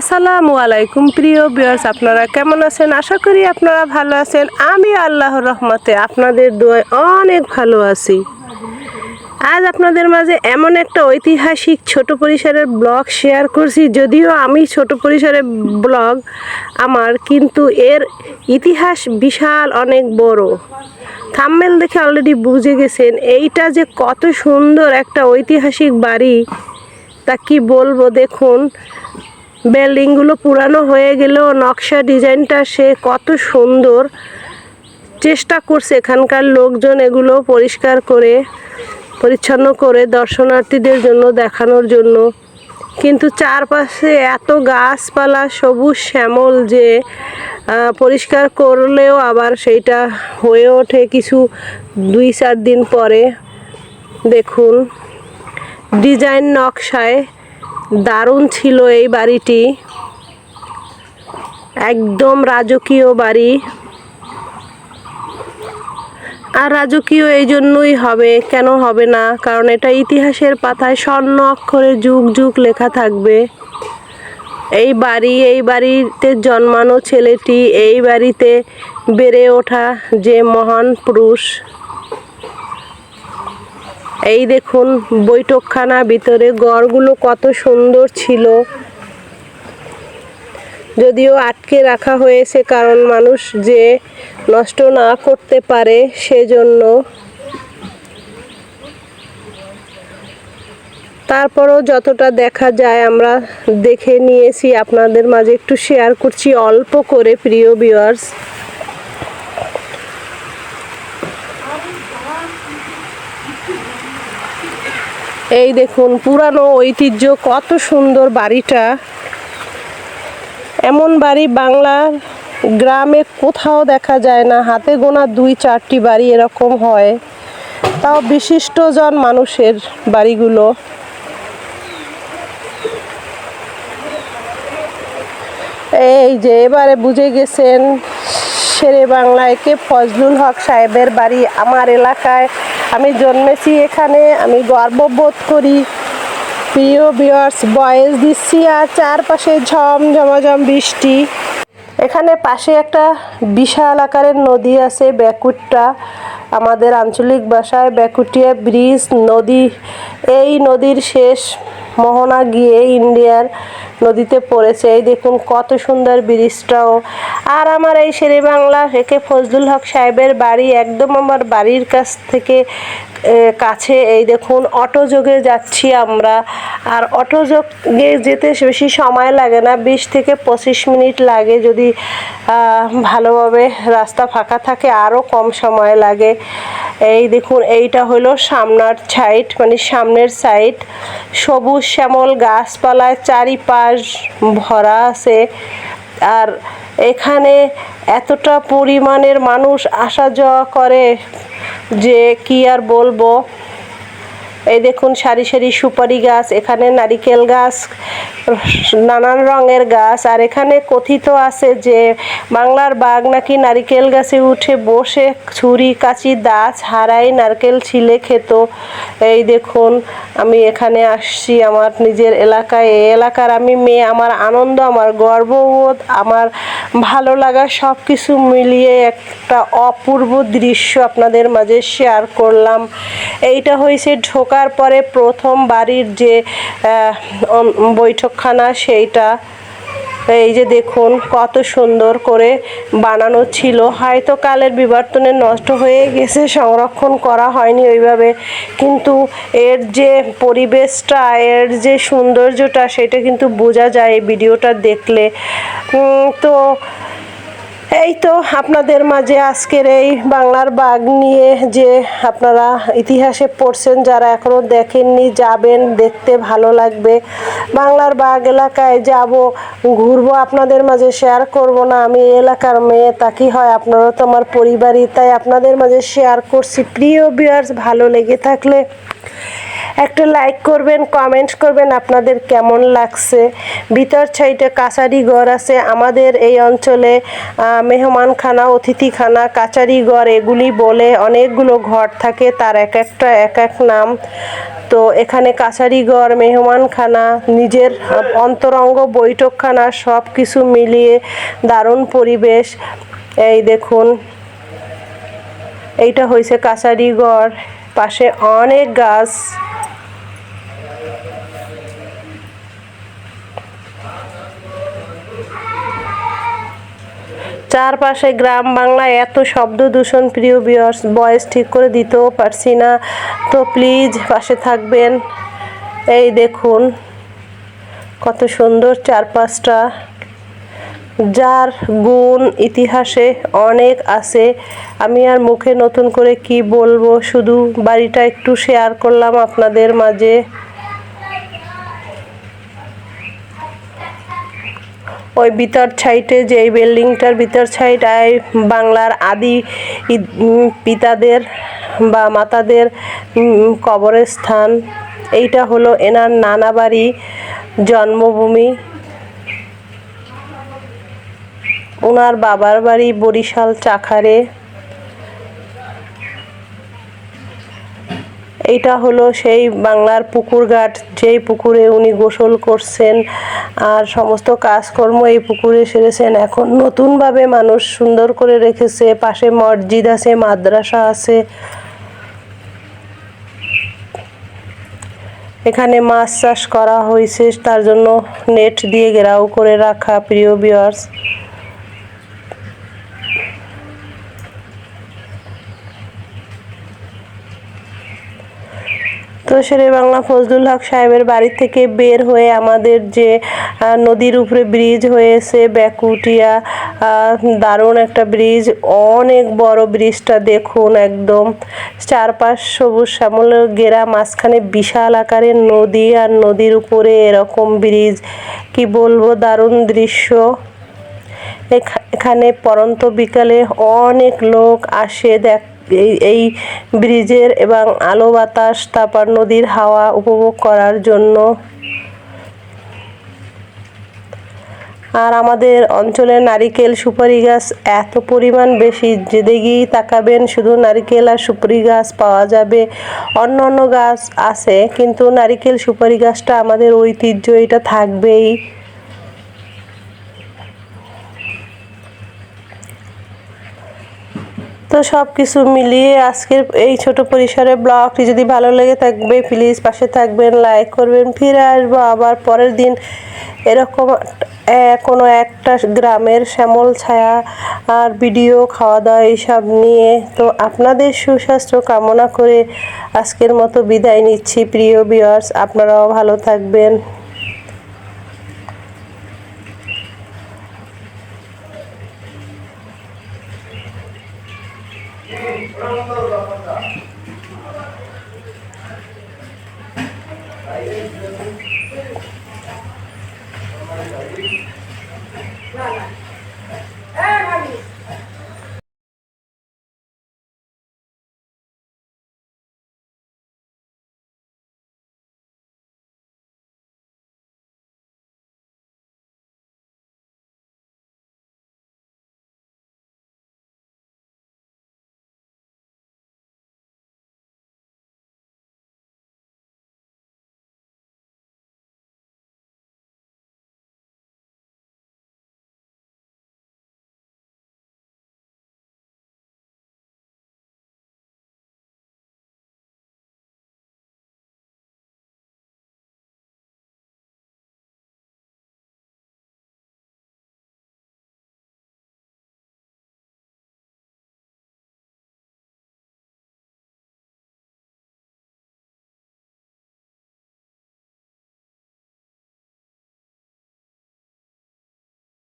আসসালামু আলাইকুম, প্রিয় বিয়ার্স আপনারা কেমন আছেন? আশা করি আপনারা ভালো আছেন। আমি আল্লাহর রহমতে আপনাদের দোয়ায় অনেক ভালো আছি। আজ আপনাদের মাঝে এমন একটা ঐতিহাসিক ছোট পরিসরের ব্লগ শেয়ার করছি, যদিও আমি ছোট পরিসরের ব্লগ আমার, কিন্তু এর ইতিহাস বিশাল অনেক বড়। থাম্মেল দেখে অলরেডি বুঝে গেছেন, এইটা যে কত সুন্দর একটা ঐতিহাসিক বাড়ি, তা কি বলব? দেখুন বিল্ডিংগুলো পুরানো হয়ে গেলেও নকশা ডিজাইনটা সে কত সুন্দর। চেষ্টা করছে এখানকার লোকজন এগুলো পরিষ্কার করে, পরিচ্ছন্ন করে দর্শনার্থীদের জন্য দেখানোর জন্য। কিন্তু চারপাশে এত গাছপালা, সবুজ শ্যামল যে পরিষ্কার করলেও আবার সেইটা হয়ে ওঠে কিছু দুই চার দিন পরে। দেখুন, ডিজাইন নকশায় দারুণ ছিল এই বাড়িটি। একদম রাজকীয় বাড়ি। আর রাজকীয় এই জন্যই হবে, কেন হবে না? কারণ এটা ইতিহাসের পাতায় স্বর্ণ অক্ষরে যুগ যুগ লেখা থাকবে। এই বাড়ি, এই বাড়িতে জন্মানো ছেলেটি, এই বাড়িতে বেড়ে ওঠা যে মহান পুরুষ এই দেখুন বৈঠকখানা ভিতরে গড়গুলো কত সুন্দর ছিল। যদিও আটকে রাখা হয়েছে কারণ মানুষ যে নষ্ট না করতে পারে সেজন্য। তারপরও যতটা দেখা যায় আমরা দেখে নিয়েছি, আপনাদের মাঝে একটু শেয়ার করছি অল্প করে, প্রিয় ভিউয়ার্স এই দেখুন, পুরানো ঐতিহ্য, কত সুন্দর বাড়িটা। এমন বাড়ি বাংলার গ্রামে কোথাও দেখা যায় না, হাতে গোনা দুই চারটি বাড়ি এরকম হয়। তাও বিশিষ্টজন মানুষের বাড়িগুলো। এই যে এবারে বুঝে গেছেন, শেরে বাংলায় কে ফজলুল হক সাহেবের বাড়ি আমার এলাকায়। আমি জন্মেছি এখানে, আমি গর্ববোধ করি। প্রিয় বিয়ার্স বয়েস দিচ্ছি আর চারপাশে ঝম ঝমাঝম বৃষ্টি। এখানে পাশে একটা বিশাল আকারের নদী আছে, ব্যাকুটটা। আমাদের আঞ্চলিক ভাষায় ব্যাকুটিয়া ব্রিজ নদী। এই নদীর শেষ মোহনা গিয়ে ইন্ডিয়ার নদীতে পড়েছে। এই দেখুন কত সুন্দর ব্রিজটাও। আর আমার এই শেরে বাংলা একে ফজলুল হক সাহেবের বাড়ি, একদম আমার বাড়ির কাছ থেকে কাছে। এই দেখুন অটো যোগে যাচ্ছি আমরা। আর অটো যোগে যেতে বেশি সময় লাগে না, বিশ থেকে পঁচিশ মিনিট লাগে যদি ভালোভাবে রাস্তা ফাঁকা থাকে, আরও কম সময় লাগে। এই দেখুন, এইটা হলো সামনার সাইড মানে সামনের সাইড সবুজ শ্যামল গাছপালায় চারিপাশ ভরা আছে। আর এখানে এতটা পরিমাণের মানুষ আসা যাওয়া করে যে কি আর বলব? এই দেখুন সারি সারি সুপারি গাছ, এখানে নারিকেল গাছ, নানান রঙের গাছ, আর এখানে কথিত আছে যে বাংলার বাঘ নাকি নারিকেল গাছে উঠে বসে ছুরি, কাঁচি, দাঁত হারাই নারকেল ছিলে খেত। এই দেখুন, আমি এখানে আসছি আমার নিজের এলাকায়। এই এলাকার আমি মেয়ে, আমার আনন্দ, আমার গর্ববোধ, আমার ভালো লাগা সব কিছু মিলিয়ে একটা অপূর্ব দৃশ্য আপনাদের মাঝে শেয়ার করলাম। এইটা হয়েছে ঢোকার পরে প্রথম বাড়ির যে বৈঠকখানা সেইটা, এই যে দেখুন কত সুন্দর করে বানানো ছিল। হয়তো কালের বিবর্তনে নষ্ট হয়ে গেছে, সংরক্ষণ করা হয়নি ওইভাবে। কিন্তু এর যে পরিবেশটা, এর যে সৌন্দর্যটা, সেটা কিন্তু বোঝা যায় এই ভিডিওটা দেখলে। তো এই তো আপনাদের মাঝে আজকের এই বাংলার বাঘ নিয়ে যে আপনারা ইতিহাসে পড়ছেন, যারা এখনও দেখেননি, যাবেন, দেখতে ভালো লাগবে। বাংলার বাঘ এলাকায় যাব, ঘুরবো, আপনাদের মাঝে শেয়ার করব না, আমি এলাকার মেয়ে, তা কি হয়? আপনারা তো আমার পরিবারই, তাই আপনাদের মাঝে শেয়ার করছি। প্রিয় বিয়ার্স ভালো লেগে থাকলে একটা লাইক করবেন কমেন্ট করবেন আপনাদের কেমন লাগছে। ভিতর সাইডে কাছারি ঘর আছে। আমাদের এই অঞ্চলে মেহমানখানা, অতিথিখানা কাচারি ঘর, এগুলি বলে অনেকগুলো ঘর থাকে, তার এক একটা, এক এক নাম। তো এখানে কাছারি ঘর, মেহমানখানা, নিজের অন্তরঙ্গ বৈঠকখানা সব কিছু মিলিয়ে দারুণ পরিবেশ। এই দেখুন, এইটা হয়েছে কাছারি ঘর। পাশে অনেক গাছ। চারপাশে গ্রাম বাংলায় এত শব্দ দূষণ, প্রিয় বিয়স বয়স ঠিক করে দিতেও পারছি না। তো প্লিজ পাশে থাকবেন। এই দেখুন, কত সুন্দর চারপাশটা। যার গুণ ইতিহাসে অনেক আছে। আমি আর মুখে নতুন করে কি বলব? শুধু বাড়িটা একটু শেয়ার করলাম আপনাদের মাঝে। ওই ভিতর সাইডে যে এই বিল্ডিংটার ভিতর সাইড বাংলার আদি পিতাদের বা মাতাদের কবরের স্থান এইটা হলো এনার নানা বাড়ি, জন্মভূমি। ওনার বাবার বাড়ি বরিশাল চাখারে। এইটা হলো সেই বাংলার পুকুর ঘাট যেই পুকুরে উনি গোসল করছেন আর সমস্ত কাজকর্ম এই পুকুরে সেরেছেন। এখন নতুনভাবে মানুষ সুন্দর করে রেখেছে, পাশে মসজিদ আছে, মাদ্রাসা আছে। এখানে মাছ চাষ করা হয়েছে, তার জন্য নেট দিয়ে ঘেরাও করে রাখা, প্রিয় বিয়ার্স তো শেরে বাংলা ফজলুল হক সাহেবের বাড়ি থেকে বের হয়ে আমাদের যে নদীর উপরে ব্রিজ হয়েছে, ব্যাকুটিয়া দারুণ একটা ব্রিজ অনেক বড় ব্রিজটা দেখুন একদম। চারপাশ সবুজ শ্যামলের গেরা, মাঝখানে বিশাল আকারের নদী আর নদীর উপরে এরকম ব্রিজ কি বলব, দারুণ দৃশ্য। এখা- এখানে পরন্ত বিকালে অনেক লোক আসে দেখ এই এই ব্রিজের এবং আলো বাতাস, তারপর নদীর হাওয়া উপভোগ করার জন্য। আর আমাদের অঞ্চলে নারিকেল সুপারি গাছ এত পরিমাণ বেশি, যেদিকেই তাকাবেন শুধু নারিকেল আর সুপারি গাছ পাওয়া যাবে। অন্য অন্য গাছ আছে, কিন্তু নারিকেল সুপারি গাছটা আমাদের ঐতিহ্য, এটা থাকবেই। সব কিছু মিলিয়ে আজকের এই ছোট পরিসরে ব্লগটি যদি ভালো লেগে থাকবে প্লিজ পাশে থাকবেন লাইক করবেন, ফিরে আসব আবার পরের দিন এরকম কোনো একটা গ্রামের শ্যামল ছায়া আর ভিডিও খাওয়া দাওয়া এইসব নিয়ে। তো আপনাদের সুস্বাস্থ্য কামনা করে আজকের মতো বিদায় নিচ্ছি। প্রিয় বিয়ার্স আপনারাও ভালো থাকবেন।